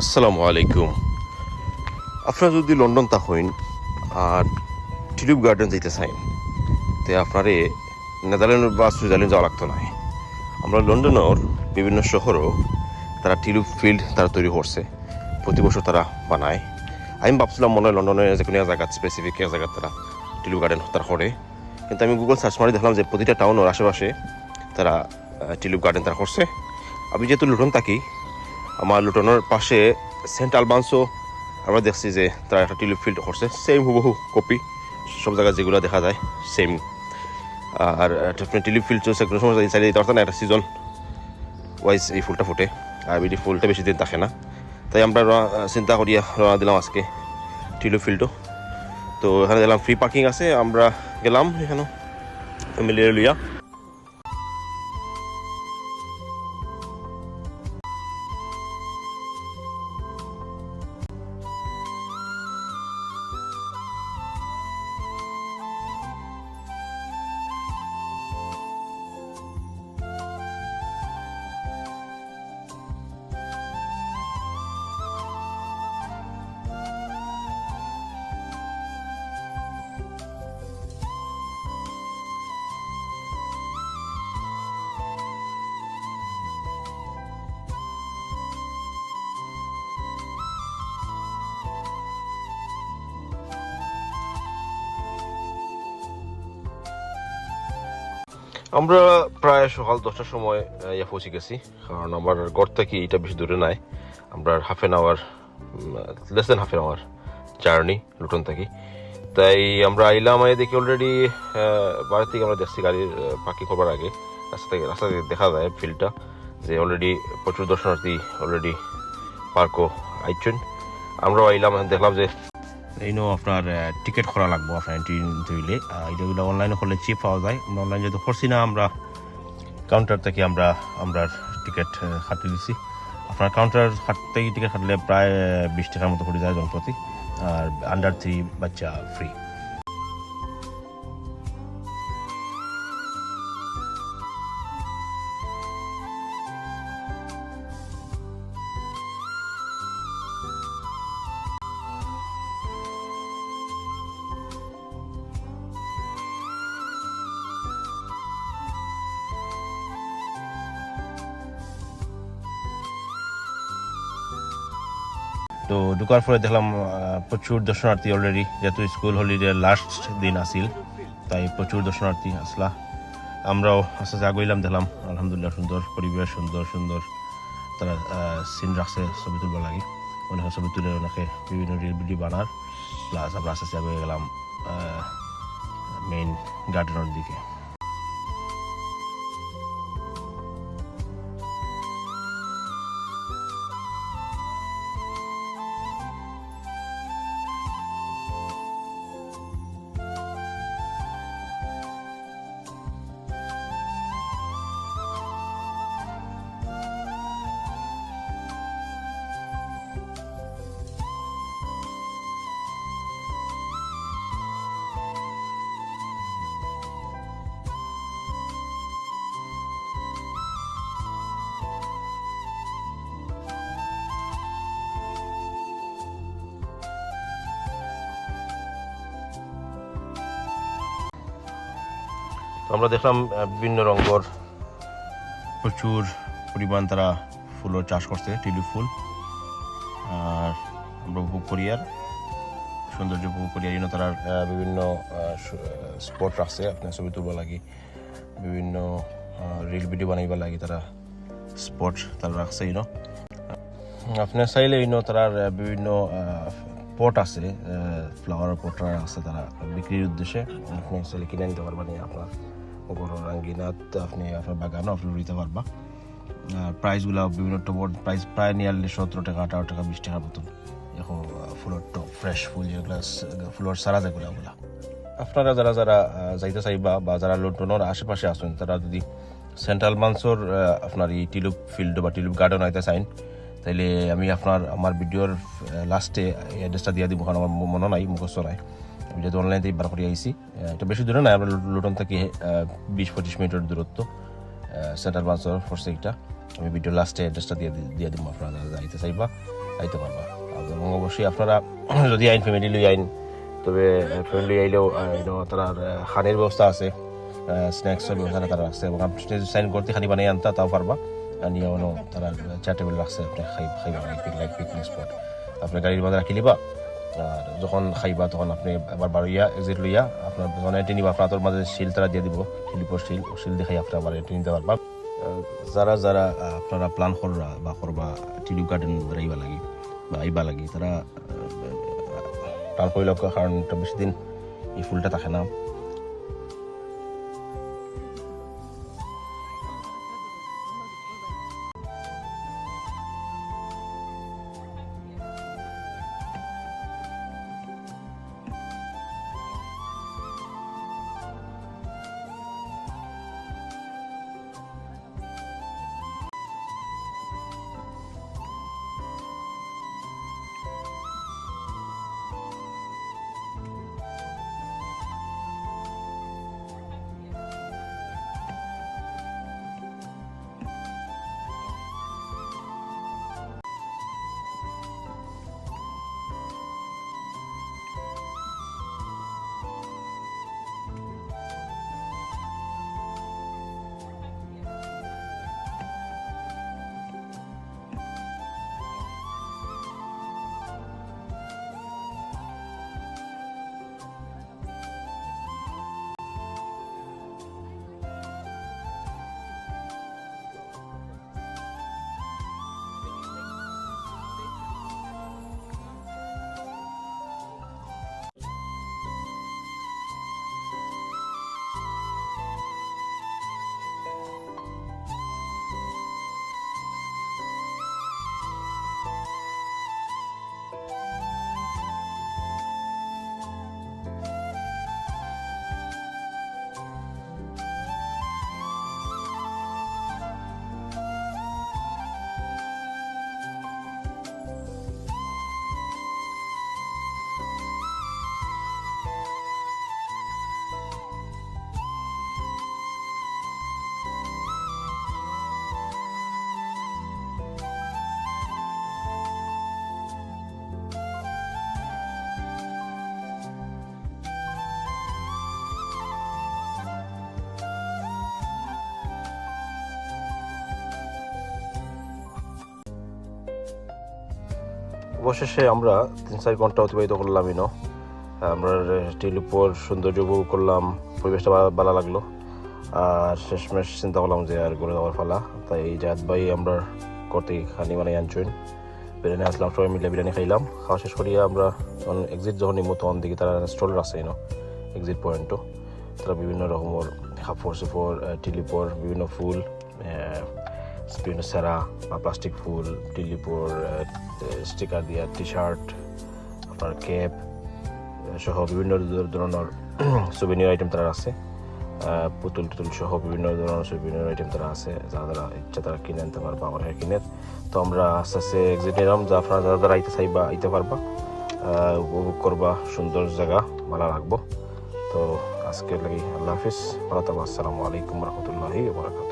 আসসালামু আলাইকুম। আপনারা যদি লন্ডন তা হইন আর টিউলিপ গার্ডেন যেতে চাইন, তে আপনারে নেদারল্যান্ড বা সুইজারল্যান্ড যাওয়া লাগতো না। আমরা লন্ডনের বিভিন্ন শহরও তারা টিউলিপ ফিল্ড তারা তৈরি করছে, প্রতি বছর তারা বানায়। আমি ভাবছিলাম মনে হয় লন্ডনের যে কোনো জায়গা স্পেসিফিক এক জায়গায় তারা টিউলিপ গার্ডেন তারা করে। কিন্তু আমি গুগল সার্চ মারি দেখলাম যে প্রতিটা টাউনের আশেপাশে তারা টিউলিপ গার্ডেন তারা করছে। আমি যেহেতু লন্ডন থাকি আমার লুটনের পাশে সেন্ট আলবান্সও আমরা দেখছি যে তারা একটা টিউলিপ ফিল্ড করছে। সেম হুবহু কপি সব জায়গায় যেগুলো দেখা যায় সেম আর টিউলিপ ফিল্ড চলছে কোনো সময় চাইলে দিতে না, একটা সিজন ওয়াইজ এই ফুলটা ফুটে। আর এই ফুলটা বেশি দিন থাকে না। তাই আমরা চিন্তা করিয়া রওনা দিলাম আজকে টিউলিপ ফিল্ডও। তো এখানে দিলাম ফ্রি পার্কিং আছে, আমরা গেলাম এখানে ফ্যামিলি লইয়া। আমরা প্রায় সকাল দশটার সময় ইয়া পৌঁছে গেছি। কারণ আমার ঘর থেকে এটা বেশি দূরে নাই। আমরা half an hour less than half an hour journey Luton থেকে। তাই আমরা আইলাম আই দেখি অলরেডি বাড়ি থেকে আমরা দেখছি গাড়ির পাখি করবার আগে। রাস্তা থেকে রাস্তা থেকে দেখা যায় ফিল্ডটা যে অলরেডি প্রচুর দর্শনার্থী অলরেডি পার্কও আইছেন। আমরাও আইলাম, দেখলাম যে এইনো আপনার টিকিট করা লাগবো, আপনার এন্ট্রি ধরলে এইগুলো অনলাইনে করলে চিপ পাওয়া যায়। আমরা অনলাইন যেহেতু করছি না, আমরা কাউন্টার থেকে আমরা আমরা টিকিট কাটিয়ে দিছি আপনার কাউন্টার থেকে টিকিট কাটলে প্রায় বিশ টাকার মতো করে যায় জনপ্রতি। আর আন্ডার থ্রি বাচ্চা ফ্রি তো ঢুকার পরে দেখলাম প্রচুর দর্শনার্থী অলরেডি যেহেতু স্কুল হলিডে লাস্ট দিন আসিল তাই প্রচুর দর্শনার্থী আসলা। আমরাও আস্তে আস্তে আগাইলাম, দেখলাম আলহামদুলিল্লাহ সুন্দর, পরিবেশ সুন্দর সুন্দর। তারা সিন রাখছে ছবি তুলবার লাগে। অনেকে ছবি তুলে অনেকে বিভিন্ন রিল ভিডিও বানার। প্লাস আমরা আস্তে আস্তে আগে গেলাম মেইন গার্ডেনের দিকে। তো আমরা দেখলাম বিভিন্ন রঙের প্রচুর পরিমাণ তারা ফুলের চাষ করছে টিলি ফুল। আর আমরা উপভোগ করি আর সৌন্দর্য উপভোগ করি ইনো তারা বিভিন্ন স্পট রাখছে। আপনার ছবি তুলবা লাগি বিভিন্ন রিল ভিডিও বানাইবার লাগি তারা স্পট তারা রাখছে ইনো আপনার চাইলে ইনো আহ, বিভিন্ন পট আছে ফ্লাওয়ার পট আছে তারা বিক্রির উদ্দেশ্যে আপনি চাইলে কিনে নিতে পারবেন আপনার গরুর আঙ্গিনাত আপনি আপনার বাগানও আপনি নিতে পারবা। প্রাইসগুলো বিভিন্ন টপর প্রাইস প্রায় নিয়ারলি সতেরো টাকা, আঠারো টাকা, বিশ টাকার মতন। এখন ফুলের টপ ফ্রেশ ফুল যেগুলো ফুলের সারা যেগুলো ওগুলা। আপনারা যারা যারা যাইতে চাইবা বা যারা লন্ডনের আশেপাশে আছেন, তারা যদি সেন্ট্রাল মান্সর আপনার এই টিলুপ ফিল্ড বা টিলুপ গার্ডেন আইতে চাইন তাইলে আমি আপনার আমার ভিডিওর লাস্টে অ্যাড্রেসটা দিয়ে দিব কারণ আমার মনে নাই মুখস্থ নাই। আমি যেহেতু অনলাইন থেকে বার করে আহ, এটা বেশি দূরে নাই আমরা লুটন থেকে বিশ পঁচিশ মিনিটের দূরত্ব সেন্ট্রাল মান্সর ফোর্স এইটা আমি ভিডিও লাস্টে অ্যাড্রেসটা দিয়ে দিয়ে দিব আপনারা যাইতে চাইবা আইতে পারবা। এবং অবশ্যই আপনারা যদি আইন ফ্যামিলি লই আইন তবে ফ্যামিলি আইলেও তার খানের ব্যবস্থা আছে স্ন্যাক্সের ব্যবস্থা তারা রাখছে এবং আপনি সাইন করতে খালি বানিয়ে আনতা তাও পারবা। নিয়ে অন্য তারা চার টেবিল রাখছে, আপনি খাই খাইবা লাইক পিকনিক স্পট আপনি গাড়ির মধ্যে রাখি লিবা আর যখন খাইবা, তখন আপনি আবার বাড়িয়া এক্সিট লইয়া আপনার যখন এটি নিবা, আপনার মাঝে শিল তারা দিয়ে দিব শিল্পর শিল শিল দেখাই আপনি আবার এটি নিতে পারবা। যারা যারা আপনারা প্ল্যান কররা বা করবা টিলিউ গার্ডেন বেড়াইবা লাগি বা আইবা লাগি, তারা প্ল্যান করিল কারণ বেশি দিন এই ফুলটা থাকে না। অবশেষে আমরা তিন চার ঘণ্টা অতিবাহিত করলাম ইনো আমরা টিল উপর সৌন্দর্য উপভোগ করলাম, পরিবেশটা ভালো লাগল। আর শেষমেশ চিন্তা করলাম যে আর ঘুরে যাওয়ার ফালা তাই এই জাত ভাই আমরা করতে খানি মানে আনছেন বিরিয়ানি আসলাম, সবাই মিলে বিরিয়ানি খাইলাম। খাওয়া শেষ করিয়া আমরা যখন এক্সিট যখন নিমো তখন দেখি তারা স্টল আছে ইনো এক্সিট পয়েন্টও তারা বিভিন্ন রকমের কাপড় চোপড় টিলিপর বিভিন্ন ফুল বিভিন্ন সেরা বা প্লাস্টিক ফুল টিলিপর স্টিকার দিয়া টি শার্ট আপনার ক্যাপ সহ বিভিন্ন ধরনের সুবিনিয়র আইটেম তারা আছে। পুতুল টুতুল সহ বিভিন্ন ধরনের সুবিনিয়র আইটেম তারা আছে যারা যারা ইচ্ছা তারা কিনে আনতে পারবা আমার কিনে তো আমরা আস্তে আস্তে এক্সিট নিলাম, যা আপনারা যারা যারা আইতে চাইবা, আইতে পারবা। উপভোগ করবা, সুন্দর জায়গা ভালো লাগবো তো আজকে লাগি আল্লাহ হাফিজ, ভালো আসসালামু আলাইকুম রহমতুল্লাহি বারাকাতুহু।